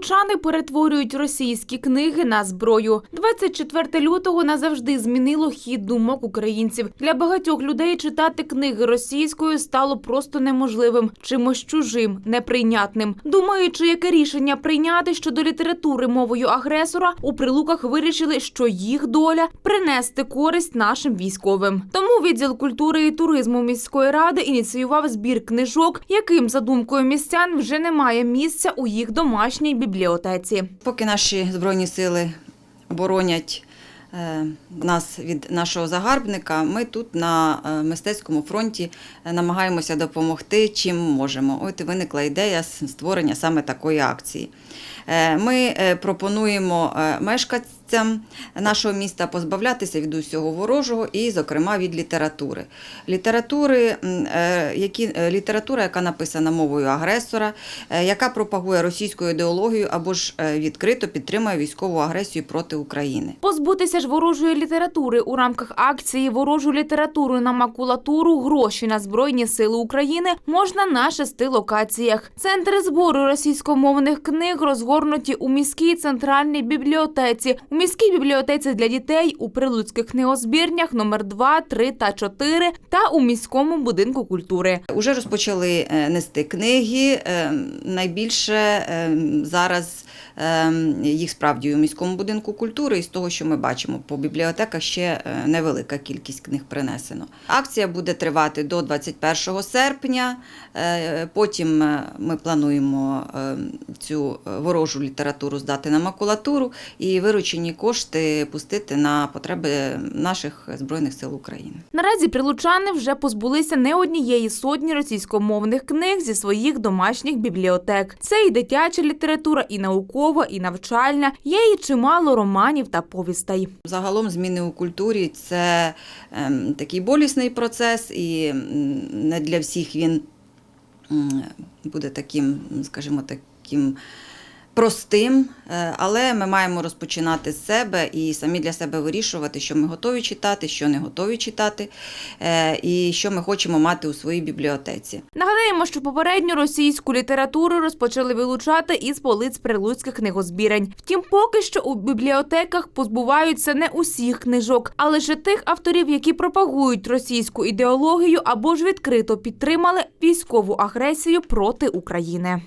прилучани перетворюють російські книги на зброю. 24 лютого назавжди змінило хід думок українців. Для багатьох людей читати книги російською стало просто неможливим, чимось чужим, неприйнятним. Думаючи, яке рішення прийняти щодо літератури мовою агресора, у прилуках вирішили, що їх доля принести користь нашим військовим. Тому відділ культури і туризму міської ради ініціював збір книжок, яким за думкою містян вже немає місця у їх домашній бібліотеці. Поки наші збройні сили боронять е, нас від нашого загарбника, ми тут на е, мистецькому фронті е, намагаємося допомогти, чим можемо. От і виникла ідея створення саме такої акції. Ми пропонуємо е, мешканцям нашого міста позбавлятися від усього ворожого і, зокрема, від літератури. Літератури, е, які, е, література, яка написана мовою агресора, е, яка пропагує російську ідеологію або ж відкрито підтримує військову агресію проти України. Позбутися ж ворожої літератури у рамках акції Ворожу літературу на макулатуру гроші на збройні сили України можна на шести локаціях. Центри збору російськомовних книг розгорнуті у міській центральній бібліотеці, міській бібліотеці для дітей, у прилуцьких книгозбірнях номер 2, 3 та 4 та у міському будинку культури. Уже розпочали е, нести книги. е, Найбільше е, зараз їх справді у міському будинку культури, і з того, що ми бачимо, по бібліотеках ще невелика кількість книг принесено. Акція буде тривати до 21 серпня. Потім ми плануємо цю ворожу літературу здати на макулатуру і виручені кошти пустити на потреби наших збройних сил України. Наразі прилучани вже позбулися не однієї сотні російськомовних книг зі своїх домашніх бібліотек. Це і дитяча література, і наукова, і навчальна. Є і чимало романів та повістей. Загалом зміни у культурі це ем, такий болісний процес, і не для всіх він буде таким, скажімо, таким простим. Е, Але ми маємо розпочинати з себе і самі для себе вирішувати, що ми готові читати, що не готові читати, е, і що ми хочемо мати у своїй бібліотеці. Нагадаємо, що попередню російську літературу розпочали вилучати із полиць прилуцьких книгозбірень. Втім, поки що у бібліотеках позбуваються не усіх книжок, а лише тих авторів, які пропагують російську ідеологію або ж відкрито підтримали військову агресію проти України.